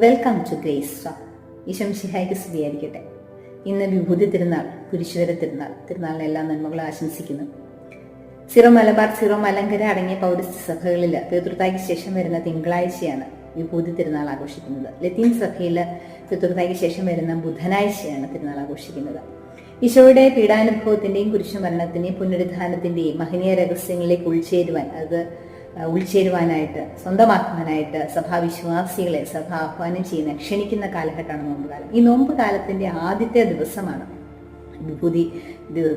Welcome to grace ഈശം ഈശംഷിഹായ്ക്ക് സ്തുതിയായിരിക്കട്ടെ. ഇന്ന് വിഭൂതി തിരുനാൾ കുരിശുവര തിരുനാൾ തിരുനാളിന് എല്ലാ നന്മകളും ആശംസിക്കുന്നു. സിറോ മലബാർ സിറോ മലങ്കര അടങ്ങിയ പൗരസ്ത്യ സഭകളിൽ പിതൃത്തായ്ക്ക് ശേഷം വരുന്ന തിങ്കളാഴ്ചയാണ് വിഭൂതി തിരുനാൾ ആഘോഷിക്കുന്നത്. ലത്തീൻ സഭയിൽ പിതൃത്തായ്ക്ക് ശേഷം വരുന്ന ബുധനാഴ്ചയാണ് തിരുനാൾ ആഘോഷിക്കുന്നത്. ഈശോയുടെ പീഡാനുഭവത്തിന്റെയും കുരിശുമരണത്തിന്റെയും പുനരുദ്ധാനത്തിന്റെയും മഹനീയ രഹസ്യങ്ങളിലേക്ക് ഉൾച്ചേരുവാൻ അത് ഉൾച്ചേരുവാനായിട്ട് സ്വന്തമാക്കുവാനായിട്ട് സഭാവിശ്വാസികളെ സഭ ആഹ്വാനം ചെയ്യുന്ന ക്ഷണിക്കുന്ന കാലഘട്ടമാണ് നോമ്പ് കാലം ഈ നോമ്പ് കാലത്തിന്റെ ആദ്യത്തെ ദിവസമാണ് വിഭൂതി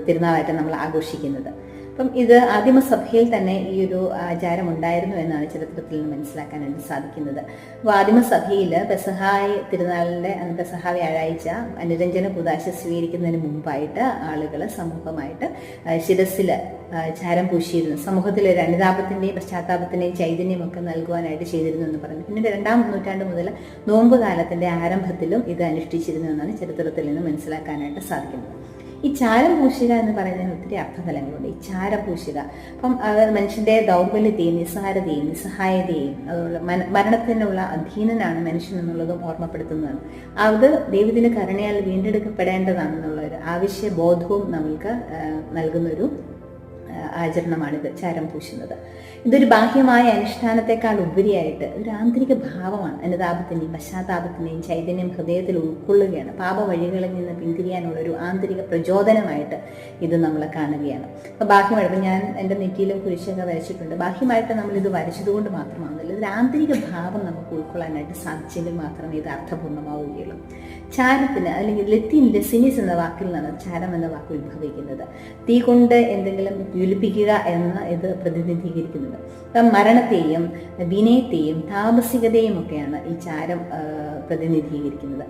തിരുനാളായിട്ട് നമ്മൾ ആഘോഷിക്കുന്നത്. അപ്പം ഇത് ആദിമസഭയിൽ തന്നെ ഈ ഒരു ആചാരം ഉണ്ടായിരുന്നു എന്നാണ് ചരിത്രത്തിൽ നിന്ന് മനസ്സിലാക്കാനായിട്ട് സാധിക്കുന്നത്. അപ്പോൾ ആദിമസഭയിൽ പെസഹായ തിരുനാളിന്റെ പെസഹ വ്യാഴാഴ്ച അനുരഞ്ജന കുദാശ സ്വീകരിക്കുന്നതിന് മുമ്പായിട്ട് ആളുകൾ സമൂഹമായിട്ട് ശിരസിൽ ചാരം പൂശിയിരുന്നു. സമൂഹത്തിൽ ഒരു അനുതാപത്തിന്റെയും പശ്ചാത്താപത്തിന്റെയും ചൈതന്യമൊക്കെ നൽകുവാനായിട്ട് ചെയ്തിരുന്നു എന്ന് പറഞ്ഞു. പിന്നീട് രണ്ടാം നൂറ്റാണ്ട് മുതൽ നോമ്പ് കാലത്തിന്റെ ആരംഭത്തിലും ഇത് അനുഷ്ഠിച്ചിരുന്നു എന്നാണ് ചരിത്രത്തിൽ നിന്ന് മനസ്സിലാക്കാനായിട്ട് സാധിക്കുന്നത്. ഈ ചാരം പൂശുക എന്ന് പറയുന്നതിന് ഒത്തിരി അർത്ഥതലങ്ങളുണ്ട്. ഈ ചാരം പൂശുക അപ്പം മനുഷ്യന്റെ ദൗർബല്യത്തെയും നിസ്സാരതയും നിസ്സഹായതയും അതുപോലെ മരണത്തിനുള്ള അധീനനാണ് മനുഷ്യൻ എന്നുള്ളതും ഓർമ്മപ്പെടുത്തുന്നതാണ്. അത് ദൈവത്തിന്റെ കരുണയാൽ വീണ്ടെടുക്കപ്പെടേണ്ടതാണെന്നുള്ള ഒരു ആവശ്യബോധവും നമ്മൾക്ക് നമുക്ക് നൽകുന്നൊരു ആചരണമാണിത് ചാരം പൂശുന്നത്. ഇതൊരു ബാഹ്യമായ അനുഷ്ഠാനത്തെക്കാൾ ഉപരിയായിട്ട് ഒരു ആന്തരിക ഭാവമാണ്. അനുതാപത്തിന്റെയും പശ്ചാത്താപത്തിന്റെയും ചൈതന്യം ഹൃദയത്തിൽ ഉൾക്കൊള്ളുകയാണ്. പാപ വഴികളിൽ നിന്ന് പിന്തിരിയാനുള്ള ഒരു ആന്തരിക പ്രചോദനമായിട്ട് ഇത് നമ്മൾ കാണുകയാണ്. അപ്പോൾ ബാഹ്യമായിട്ട് ഞാൻ എന്റെ നെറ്റിയിലും കുരിശൊക്കെ വരച്ചിട്ടുണ്ട്. ബാഹ്യമായിട്ട് നമ്മൾ ഇത് വരച്ചതുകൊണ്ട് മാത്രമാകുന്നില്ല ഇതിൽ ആന്തരിക ഭാവം നമുക്ക് ഉൾക്കൊള്ളാനായിട്ട് സാധിച്ചെങ്കിൽ മാത്രമേ ഇത് അർത്ഥപൂർണമാവുകയുള്ളൂ ചാരത്തിന് അല്ലെങ്കിൽ ലത്തീൻ ലെസിനിസ് എന്ന വാക്കിൽ നിന്നാണ് ചാരം എന്ന വാക്ക് ഉത്ഭവിക്കുന്നത്. തീ കൊണ്ട് എന്തെങ്കിലും എന്ന ഇത് പ്രതിനിധീകരിക്കുന്നത് അപ്പം മരണത്തെയും വിനയത്തെയും താമസികതയും ഒക്കെയാണ് ഈ ചാരം പ്രതിനിധീകരിക്കുന്നത്.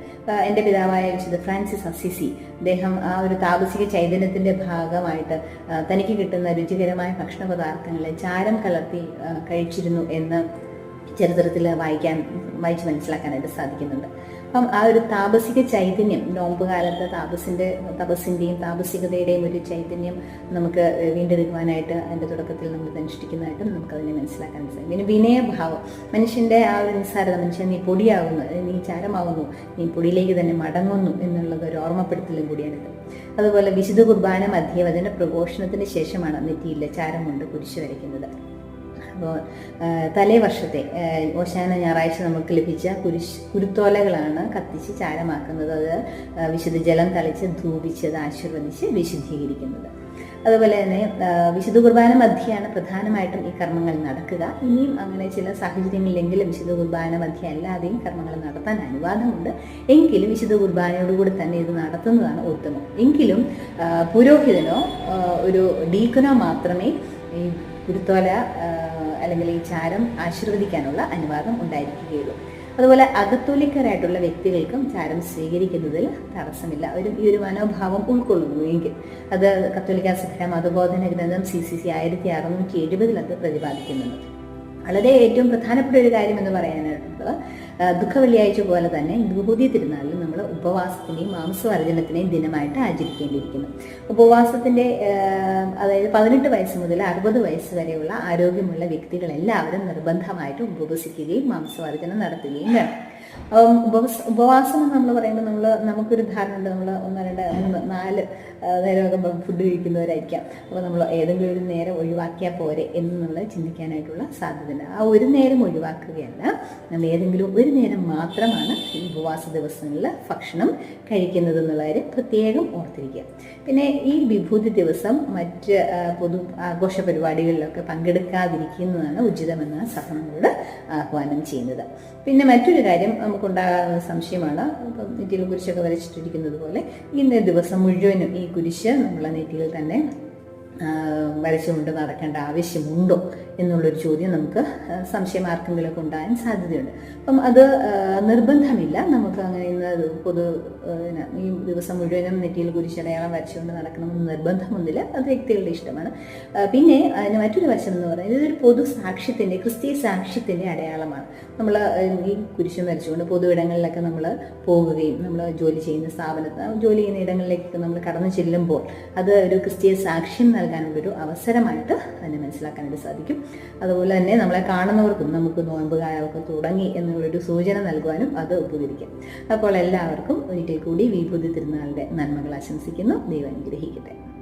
എന്റെ പിതാവായ വിശുദ്ധ ഫ്രാൻസിസ് അസിസി അദ്ദേഹം ആ ഒരു താപസിക ചൈതന്യത്തിന്റെ ഭാഗമായിട്ട് തനിക്ക് കിട്ടുന്ന രുചികരമായ ഭക്ഷണ പദാർത്ഥങ്ങളെ ചാരം കലർത്തി കഴിച്ചിരുന്നു എന്ന് ചരിത്രത്തിൽ വായിക്കാൻ വായിച്ച് മനസ്സിലാക്കാനായിട്ട് സാധിക്കുന്നുണ്ട്. അപ്പം ആ ഒരു താപസിക ചൈതന്യം നോമ്പ് കാലത്ത് താപസിന്റെ തപസ്സിന്റെയും താപസികതയുടെയും ഒരു ചൈതന്യം നമുക്ക് വീണ്ടെടുക്കുവാനായിട്ട് അതിന്റെ തുടക്കത്തിൽ നമ്മൾ അനുഷ്ഠിക്കുന്നതായിട്ടും നമുക്ക് അതിനെ മനസ്സിലാക്കാൻ സാധിക്കും. പിന്നെ വിനയഭാവം. മനുഷ്യന്റെ ആ ഒരു നിസ്സാരത മനുഷ്യൻ നീ പൊടിയാകുന്നു നീ ചാരമാകുന്നു നീ പൊടിയിലേക്ക് തന്നെ മടങ്ങുന്നു എന്നുള്ളത് ഒരു ഓർമ്മപ്പെടുത്തലും കൂടിയാണിത്. അതുപോലെ വിശുദ്ധ കുർബാന മധ്യവചന പ്രഘോഷണത്തിന് ശേഷമാണ് നെറ്റിയിലെ ചാരം കൊണ്ട് കുരിശ് വരയ്ക്കുന്നത്. തലേ വർഷത്തെ ഓശാന ഞായറാഴ്ച നമുക്ക് ലഭിച്ച കുരിശ് കുരുത്തോലകളാണ് കത്തിച്ച് ചാരമാക്കുന്നത്. അത് വിശുദ്ധ ജലം തളിച്ച് ധൂപിച്ച് അത് ആശീർവദിച്ച് വിശുദ്ധീകരിക്കുന്നത്. അതുപോലെ തന്നെ വിശുദ്ധ കുർബാന മധ്യയാണ് പ്രധാനമായിട്ടും ഈ കർമ്മങ്ങൾ നടക്കുക. ഇനിയും അങ്ങനെ ചില സാഹചര്യങ്ങളിലെങ്കിലും വിശുദ്ധ കുർബാന മധ്യ അല്ലാതെയും കർമ്മങ്ങൾ നടത്താൻ അനുവാദമുണ്ട്. എങ്കിലും വിശുദ്ധ കുർബാനയോടുകൂടി തന്നെ ഇത് നടത്തുന്നതാണ് ഉത്തമം. എങ്കിലും പുരോഹിതനോ ഒരു ഡീക്കനോ മാത്രമേ ഈ കുരുത്തോല അല്ലെങ്കിൽ ഈ ചാരം ആശീർവദിക്കാനുള്ള അനുവാദം ഉണ്ടായിരിക്കുകയുള്ളൂ. അതുപോലെ അകത്തോലിക്കരായിട്ടുള്ള വ്യക്തികൾക്കും ചാരം സ്വീകരിക്കുന്നതിൽ തടസ്സമില്ല. അവർ ഈ ഒരു മനോഭാവം ഉൾക്കൊള്ളുന്നു. എങ്കിൽ അത് കത്തോലിക്ക സഭ മതബോധന ഗ്രന്ഥം സി സി സി ആയിരത്തി അറുന്നൂറ്റി എഴുപതിൽ അത് പ്രതിപാദിക്കുന്നുണ്ട്. വളരെ ഏറ്റവും പ്രധാനപ്പെട്ട ഒരു കാര്യം എന്ന് പറയാനായിട്ടുള്ളത് ദുഃഖ ദുഃഖവെള്ളിയാഴ്ച പോലെ തന്നെ വിഭൂതി തിരുനാളിൽ നമ്മൾ ഉപവാസത്തിന്റെയും മാംസവർജനത്തിന്റെയും ദിനമായിട്ട് ആചരിക്കേണ്ടിയിരിക്കുന്നു. ഉപവാസത്തിന്റെ അതായത് പതിനെട്ട് വയസ്സ് മുതൽ അറുപത് വയസ്സ് വരെയുള്ള ആരോഗ്യമുള്ള വ്യക്തികളെല്ലാവരും നിർബന്ധമായിട്ടും ഉപവസിക്കുകയും മാംസവർജനം നടത്തുകയും വേണം. ഉപവസ ഉപവാസം നമ്മൾ പറയുമ്പോൾ നമ്മൾ നമുക്കൊരു ധാരണ ഉണ്ട്. നമ്മൾ ഒന്ന് രണ്ട് മൂന്ന് നാല് നേരമൊക്കെ ഫുഡ് കഴിക്കുന്നവരായിരിക്കാം. അപ്പോൾ നമ്മൾ ഏതെങ്കിലും ഒരു നേരം ഒഴിവാക്കിയാൽ പോരെ എന്ന് നമ്മൾ ചിന്തിക്കാനായിട്ടുള്ള സാധ്യതയുണ്ട്. ആ ഒരു നേരം ഒഴിവാക്കുകയല്ല. നമ്മൾ ഏതെങ്കിലും ഒരു നേരം മാത്രമാണ് ഈ ഉപവാസ ദിവസങ്ങളിൽ ഭക്ഷണം കഴിക്കുന്നത് എന്നുള്ള കാര്യം പ്രത്യേകം ഓർത്തിരിക്കുക. പിന്നെ ഈ വിഭൂതി ദിവസം മറ്റ് പൊതു ആഘോഷ പരിപാടികളിലൊക്കെ പങ്കെടുക്കാതിരിക്കുന്നതാണ് ഉചിതമെന്ന് സഭ നമ്മളോട് ആഹ്വാനം ചെയ്യുന്നത്. പിന്നെ മറ്റൊരു കാര്യം നമുക്കുണ്ടാകാവുന്ന സംശയമാണ്. ഇപ്പം നെറ്റിയിൽ കുരിശൊക്കെ വരച്ചിട്ടിരിക്കുന്നത് പോലെ ഇന്ന ദിവസം മുഴുവനും ഈ കുരിശ് നമ്മളെ നെറ്റിയിൽ തന്നെ വരച്ചുകൊണ്ട് നടക്കേണ്ട ആവശ്യമുണ്ടോ? എന്നുള്ളൊരു ചോദ്യം നമുക്ക് സംശയം ആർക്കെങ്കിലുമൊക്കെ ഉണ്ടാകാൻ സാധ്യതയുണ്ട്. അപ്പം അത് നിർബന്ധമില്ല. നമുക്ക് അങ്ങനെ ഇന്ന് പൊതു ഈ ദിവസം മുഴുവനും നെറ്റിയിൽ കുരിശടയാളം വരച്ചുകൊണ്ട് നടക്കണമെന്ന് നിർബന്ധമൊന്നുമില്ല. അത് വ്യക്തികളുടെ ഇഷ്ടമാണ്. പിന്നെ അതിന് മറ്റൊരു വശം എന്ന് പറയുന്നത് ഇതൊരു പൊതു സാക്ഷ്യത്തിന്റെ ക്രിസ്തീയ സാക്ഷ്യത്തിന്റെ അടയാളമാണ്. നമ്മൾ ഈ കുരിശം വരച്ചുകൊണ്ട് പൊതു ഇടങ്ങളിലൊക്കെ നമ്മൾ പോകുകയും നമ്മൾ ജോലി ചെയ്യുന്ന സ്ഥാപനത്തിൽ ജോലി ചെയ്യുന്ന ഇടങ്ങളിലേക്ക് നമ്മൾ കടന്നു ചെല്ലുമ്പോൾ അത് ഒരു ക്രിസ്തീയ സാക്ഷ്യം നൽകാനുള്ളൊരു അവസരമായിട്ട് അതിനെ മനസ്സിലാക്കാനായിട്ട് സാധിക്കും. അതുപോലെ തന്നെ നമ്മളെ കാണുന്നവർക്കും നമുക്ക് നോയമ്പ് കാലമൊക്കെ തുടങ്ങി എന്നുള്ളൊരു സൂചന നൽകുവാനും അത് ഉപകരിക്കും. അപ്പോൾ എല്ലാവർക്കും ഒരിക്കൽ കൂടി വിഭൂതി തിരുനാളിന്റെ നന്മകൾ ആശംസിക്കുന്നു. ദൈവം അനുഗ്രഹിക്കട്ടെ.